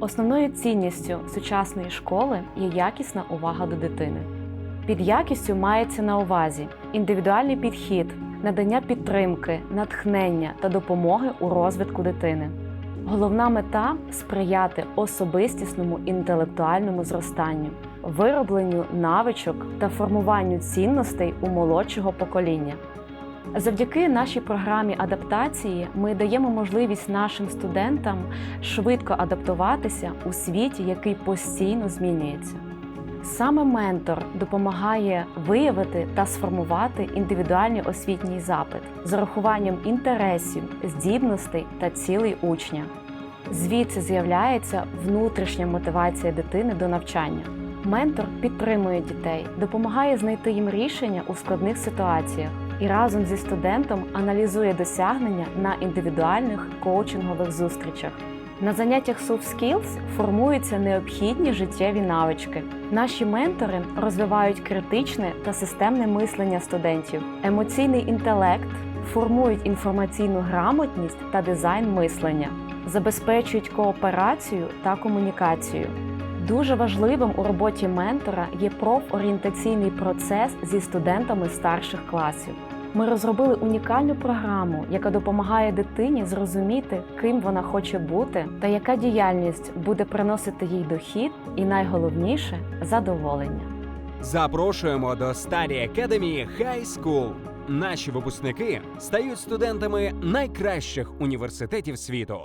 Основною цінністю сучасної школи є якісна увага до дитини. Під якістю мається на увазі індивідуальний підхід, надання підтримки, натхнення та допомоги у розвитку дитини. Головна мета сприяти особистісному інтелектуальному зростанню, виробленню навичок та формуванню цінностей у молодшого покоління. Завдяки нашій програмі адаптації ми даємо можливість нашим студентам швидко адаптуватися у світі, який постійно змінюється. Саме ментор допомагає виявити та сформувати індивідуальний освітній запит з урахуванням інтересів, здібностей та цілей учня. Звідси з'являється внутрішня мотивація дитини до навчання. Ментор підтримує дітей, допомагає знайти їм рішення у складних ситуаціях і разом зі студентом аналізує досягнення на індивідуальних коучингових зустрічах. На заняттях Soft Skills формуються необхідні життєві навички. Наші ментори розвивають критичне та системне мислення студентів, емоційний інтелект, формують інформаційну грамотність та дизайн мислення, забезпечують кооперацію та комунікацію. Дуже важливим у роботі ментора є профорієнтаційний процес зі студентами старших класів. Ми розробили унікальну програму, яка допомагає дитині зрозуміти, ким вона хоче бути, та яка діяльність буде приносити їй дохід і найголовніше задоволення. Запрошуємо до Study Academy High School. Наші випускники стають студентами найкращих університетів світу.